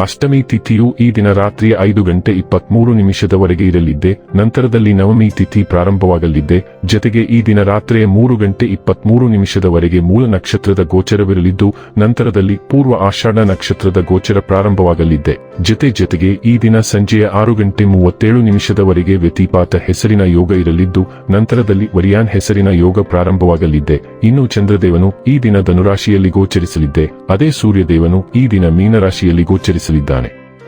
ಅಷ್ಟಮಿ ತಿಥಿಯು ಈ ದಿನ ರಾತ್ರಿ ಐದು ಗಂಟೆ ಇಪ್ಪತ್ಮೂರು ನಿಮಿಷದವರೆಗೆ ಇರಲಿದ್ದೆ, ನಂತರದಲ್ಲಿ ನವಮಿ ತಿಥಿ ಪ್ರಾರಂಭವಾಗಲಿದ್ದೆ, ಜತೆಗೆ ಈ ದಿನ ರಾತ್ರಿ ಮೂರು ಗಂಟೆ ಇಪ್ಪತ್ಮೂರು ನಿಮಿಷದವರೆಗೆ ಮೂಲ ನಕ್ಷತ್ರದ ಗೋಚರವಿರಲಿದ್ದು, ನಂತರದಲ್ಲಿ ಪೂರ್ವ ಆಷಾಢ ನಕ್ಷತ್ರದ ಗೋಚರ ಪ್ರಾರಂಭವಾಗಲಿದ್ದೆ. ಜತೆ ಜೊತೆಗೆ ಈ ದಿನ ಸಂಜೆಯ ಆರು ಗಂಟೆ ಮೂವತ್ತೇಳು ನಿಮಿಷದವರೆಗೆ ವ್ಯತಿಪಾತ ಹೆಸರಿನ ಯೋಗ ಇರಲಿದ್ದು, ನಂತರದಲ್ಲಿ ವರಿಯಾನ್ ಹೆಸರಿನ ಯೋಗ ಪ್ರಾರಂಭವಾಗಲಿದ್ದೆ. ಇನ್ನು ಚಂದ್ರದೇವನು ಈ ದಿನ ಧನುರಾಶಿಯಲ್ಲಿ ಗೋಚರಿಸಲಿದ್ದೆ. ಅದೇ ಸೂರ್ಯದೇವನು ಈ ದಿನ ಮೀನರಾಶಿಯಲ್ಲಿ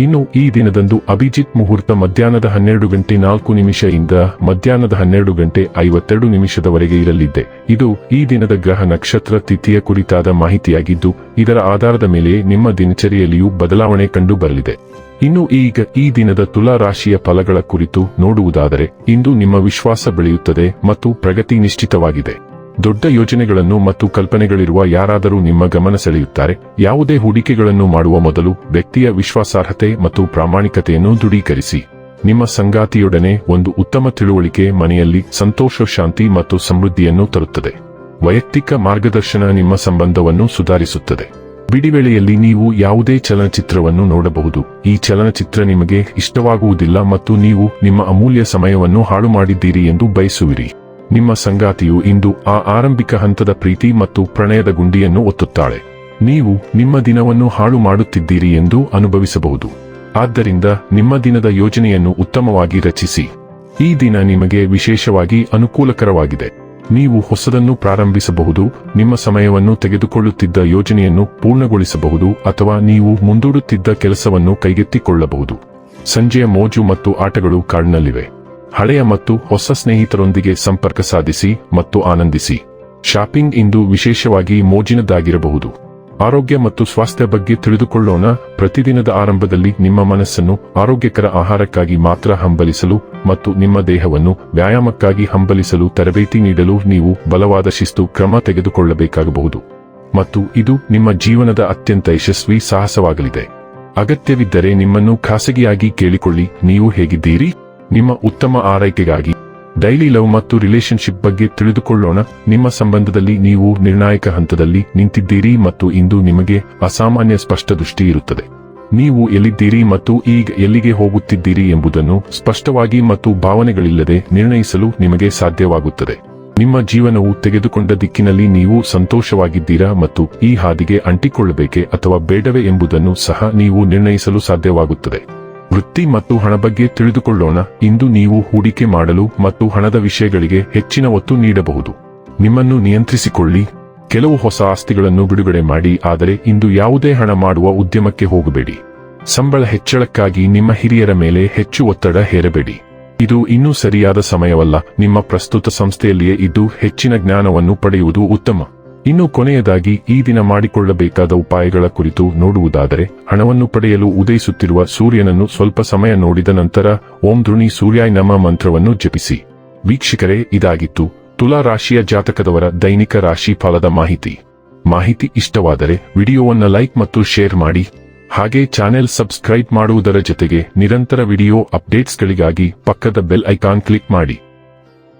ಇನ್ನು ಈ ದಿನದಂದು ಅಭಿಜಿತ್ ಮುಹೂರ್ತ ಮಧ್ಯಾಹ್ನದ ಹನ್ನೆರಡು ಗಂಟೆ ನಾಲ್ಕು ನಿಮಿಷದಿಂದ ಮಧ್ಯಾಹ್ನದ ಹನ್ನೆರಡು ಗಂಟೆ ಐವತ್ತೆರಡು ನಿಮಿಷದವರೆಗೆ ಇರಲಿದೆ. ಇದು ಈ ದಿನದ ಗ್ರಹ ನಕ್ಷತ್ರ ತಿಥಿಯ ಕುರಿತಾದ ಮಾಹಿತಿಯಾಗಿದ್ದು, ಇದರ ಆಧಾರದ ಮೇಲೆ ನಿಮ್ಮ ದಿನಚರಿಯಲ್ಲಿಯೂ ಬದಲಾವಣೆ ಕಂಡು ಬರಲಿದೆ ಇನ್ನು ಈಗ ಈ ದಿನದ ತುಲಾ ರಾಶಿಯ ಫಲಗಳ ಕುರಿತು ನೋಡುವುದಾದರೆ, ಇಂದು ನಿಮ್ಮ ವಿಶ್ವಾಸ ಬೆಳೆಯುತ್ತದೆ ಮತ್ತು ಪ್ರಗತಿ ನಿಶ್ಚಿತವಾಗಿದೆ. ದೊಡ್ಡ ಯೋಜನೆಗಳನ್ನು ಮತ್ತು ಕಲ್ಪನೆಗಳಿರುವ ಯಾರಾದರೂ ನಿಮ್ಮ ಗಮನ ಸೆಳೆಯುತ್ತಾರೆ. ಯಾವುದೇ ಹೂಡಿಕೆಗಳನ್ನು ಮಾಡುವ ಮೊದಲು ವ್ಯಕ್ತಿಯ ವಿಶ್ವಾಸಾರ್ಹತೆ ಮತ್ತು ಪ್ರಾಮಾಣಿಕತೆಯನ್ನು ದೃಢೀಕರಿಸಿ. ನಿಮ್ಮ ಸಂಗಾತಿಯೊಡನೆ ಒಂದು ಉತ್ತಮ ತಿಳುವಳಿಕೆ ಮನೆಯಲ್ಲಿ ಸಂತೋಷ, ಶಾಂತಿ ಮತ್ತು ಸಮೃದ್ಧಿಯನ್ನು ತರುತ್ತದೆ. ವೈಯಕ್ತಿಕ ಮಾರ್ಗದರ್ಶನ ನಿಮ್ಮ ಸಂಬಂಧವನ್ನು ಸುಧಾರಿಸುತ್ತದೆ. ಬಿಡಿವೇಳೆಯಲ್ಲಿ ನೀವು ಯಾವುದೇ ಚಲನಚಿತ್ರವನ್ನು ನೋಡಬಹುದು. ಈ ಚಲನಚಿತ್ರ ನಿಮಗೆ ಇಷ್ಟವಾಗುವುದಿಲ್ಲ ಮತ್ತು ನೀವು ನಿಮ್ಮ ಅಮೂಲ್ಯ ಸಮಯವನ್ನು ಹಾಳು ಮಾಡಿದ್ದೀರಿ ಎಂದು ಬಯಸುವಿರಿ. ನಿಮ್ಮ ಸಂಗಾತಿಯು ಇಂದು ಆ ಆರಂಭಿಕ ಹಂತದ ಪ್ರೀತಿ ಮತ್ತು ಪ್ರಣಯದ ಗುಂಡಿಯನ್ನು ಒತ್ತುತ್ತಾಳೆ. ನೀವು ನಿಮ್ಮ ದಿನವನ್ನು ಹಾಳು ಮಾಡುತ್ತಿದ್ದೀರಿ ಎಂದು ಅನುಭವಿಸಬಹುದು. ಆದ್ದರಿಂದ ನಿಮ್ಮ ದಿನದ ಯೋಜನೆಯನ್ನು ಉತ್ತಮವಾಗಿ ರಚಿಸಿ. ಈ ದಿನ ನಿಮಗೆ ವಿಶೇಷವಾಗಿ ಅನುಕೂಲಕರವಾಗಿದೆ. ನೀವು ಹೊಸದನ್ನು ಪ್ರಾರಂಭಿಸಬಹುದು, ನಿಮ್ಮ ಸಮಯವನ್ನು ತೆಗೆದುಕೊಳ್ಳುತ್ತಿದ್ದ ಯೋಜನೆಯನ್ನು ಪೂರ್ಣಗೊಳಿಸಬಹುದು ಅಥವಾ ನೀವು ಮುಂದೂಡುತ್ತಿದ್ದ ಕೆಲಸವನ್ನು ಕೈಗೆತ್ತಿಕೊಳ್ಳಬಹುದು. ಸಂಜೆಯ ಮೋಜು ಮತ್ತು ಆಟಗಳು ಕಾಡಿನಲ್ಲಿವೆ ಹಳೆಯ ಮತ್ತು ಹೊಸ ಸ್ನೇಹಿತರೊಂದಿಗೆ ಸಂಪರ್ಕ ಸಾಧಿಸಿ ಮತ್ತು ಆನಂದಿಸಿ. ಶಾಪಿಂಗ್ ಇಂದು ವಿಶೇಷವಾಗಿ ಮೋಜಿನದ್ದಾಗಿರಬಹುದು ಆರೋಗ್ಯ ಮತ್ತು ಸ್ವಾಸ್ಥ್ಯ ಬಗ್ಗೆ ತಿಳಿದುಕೊಳ್ಳೋಣ. ಪ್ರತಿದಿನದ ಆರಂಭದಲ್ಲಿ ನಿಮ್ಮ ಮನಸ್ಸನ್ನು ಆರೋಗ್ಯಕರ ಆಹಾರಕ್ಕಾಗಿ ಮಾತ್ರ ಹಂಬಲಿಸಲು ಮತ್ತು ನಿಮ್ಮ ದೇಹವನ್ನು ವ್ಯಾಯಾಮಕ್ಕಾಗಿ ಹಂಬಲಿಸಲು ತರಬೇತಿ ನೀಡಲು ನೀವು ಬಲವಾದ ಶಿಸ್ತು ಕ್ರಮ ತೆಗೆದುಕೊಳ್ಳಬೇಕಾಗಬಹುದು. ಮತ್ತು ಇದು ನಿಮ್ಮ ಜೀವನದ ಅತ್ಯಂತ ಯಶಸ್ವಿ ಸಾಹಸವಾಗಲಿದೆ. ಅಗತ್ಯವಿದ್ದರೆ ನಿಮ್ಮನ್ನು ಖಾಸಗಿಯಾಗಿ ಕೇಳಿಕೊಳ್ಳಿ. ನೀವು ಹೇಗಿದ್ದೀರಿ? ನಿಮ್ಮ ಉತ್ತಮ ಆರೈಕೆಗಾಗಿ ಡೈಲಿ ಲವ್ ಮತ್ತು ರಿಲೇಶನ್ಶಿಪ್ ಬಗ್ಗೆ ತಿಳಿದುಕೊಳ್ಳೋಣ. ನಿಮ್ಮ ಸಂಬಂಧದಲ್ಲಿ ನೀವು ನಿರ್ಣಾಯಕ ಹಂತದಲ್ಲಿ ನಿಂತಿದ್ದೀರಿ ಮತ್ತು ಇಂದು ನಿಮಗೆ ಅಸಾಮಾನ್ಯ ಸ್ಪಷ್ಟ ದೃಷ್ಟಿ ಇರುತ್ತದೆ. ನೀವು ಎಲ್ಲಿದ್ದೀರಿ ಮತ್ತು ಈಗ ಎಲ್ಲಿಗೆ ಹೋಗುತ್ತಿದ್ದೀರಿ ಎಂಬುದನ್ನು ಸ್ಪಷ್ಟವಾಗಿ ಮತ್ತು ಭಾವನೆಗಳಿಲ್ಲದೆ ನಿರ್ಣಯಿಸಲು ನಿಮಗೆ ಸಾಧ್ಯವಾಗುತ್ತದೆ. ನಿಮ್ಮ ಜೀವನವು ತೆಗೆದುಕೊಂಡ ದಿಕ್ಕಿನಲ್ಲಿ ನೀವು ಸಂತೋಷವಾಗಿದ್ದೀರಾ ಮತ್ತು ಈ ಹಾದಿಗೆ ಅಂಟಿಕೊಳ್ಳಬೇಕೆ ಅಥವಾ ಬೇಡವೇ ಎಂಬುದನ್ನು ಸಹ ನೀವು ನಿರ್ಣಯಿಸಲು ಸಾಧ್ಯವಾಗುತ್ತದೆ. ವೃತ್ತಿ ಮತ್ತು ಹಣ ಬಗ್ಗೆ ತಿಳಿದುಕೊಳ್ಳೋಣ. ಇಂದು ನೀವು ಹೂಡಿಕೆ ಮಾಡಲು ಮತ್ತು ಹಣದ ವಿಷಯಗಳಿಗೆ ಹೆಚ್ಚಿನ ಒತ್ತು ನೀಡಬಹುದು. ನಿಮ್ಮನ್ನು ನಿಯಂತ್ರಿಸಿಕೊಳ್ಳಿ. ಕೆಲವು ಹೊಸ ಆಸ್ತಿಗಳನ್ನು ಬಿಡುಗಡೆ ಮಾಡಿ, ಆದರೆ ಇಂದು ಯಾವುದೇ ಹಣ ಮಾಡುವ ಉದ್ಯಮಕ್ಕೆ ಹೋಗಬೇಡಿ. ಸಂಬಳ ಹೆಚ್ಚಳಕ್ಕಾಗಿ ನಿಮ್ಮ ಹಿರಿಯರ ಮೇಲೆ ಹೆಚ್ಚು ಒತ್ತಡ ಹೇರಬೇಡಿ. ಇದು ಇನ್ನೂ ಸರಿಯಾದ ಸಮಯವಲ್ಲ. ನಿಮ್ಮ ಪ್ರಸ್ತುತ ಸಂಸ್ಥೆಯಲ್ಲಿಯೇ ಇದ್ದು ಹೆಚ್ಚಿನ ಜ್ಞಾನವನ್ನು ಪಡೆಯುವುದು ಉತ್ತಮ. ಇನ್ನು ಕೊನೆಯದಾಗಿ ಈ ದಿನ ಮಾಡಿಕೊಳ್ಳಬೇಕಾದ ಉಪಾಯಗಳ ಕುರಿತು ನೋಡುವುದಾದರೆ, ಹಣವನ್ನು ಪಡೆಯಲು ಉದಯಿಸುತ್ತಿರುವ ಸೂರ್ಯನನ್ನು ಸ್ವಲ್ಪ ಸಮಯ ನೋಡಿದ ನಂತರ, ಓಂ ಧೃಣಿ ಸೂರ್ಯಾಯ್ ನಮ ಮಂತ್ರವನ್ನು ಜಪಿಸಿ. ವೀಕ್ಷಕರೇ, ಇದಾಗಿತ್ತು ತುಲಾ ರಾಶಿಯ ಜಾತಕದವರ ದೈನಿಕ ರಾಶಿ ಫಲದ ಮಾಹಿತಿ. ಮಾಹಿತಿ ಇಷ್ಟವಾದರೆ ವಿಡಿಯೋವನ್ನು ಲೈಕ್ ಮತ್ತು ಶೇರ್ ಮಾಡಿ. ಹಾಗೆ ಚಾನೆಲ್ ಸಬ್ಸ್ಕ್ರೈಬ್ ಮಾಡುವುದರ ಜೊತೆಗೆ ನಿರಂತರ ವಿಡಿಯೋ ಅಪ್ಡೇಟ್ಸ್ಗಳಿಗಾಗಿ ಪಕ್ಕದ ಬೆಲ್ ಐಕಾನ್ ಕ್ಲಿಕ್ ಮಾಡಿ.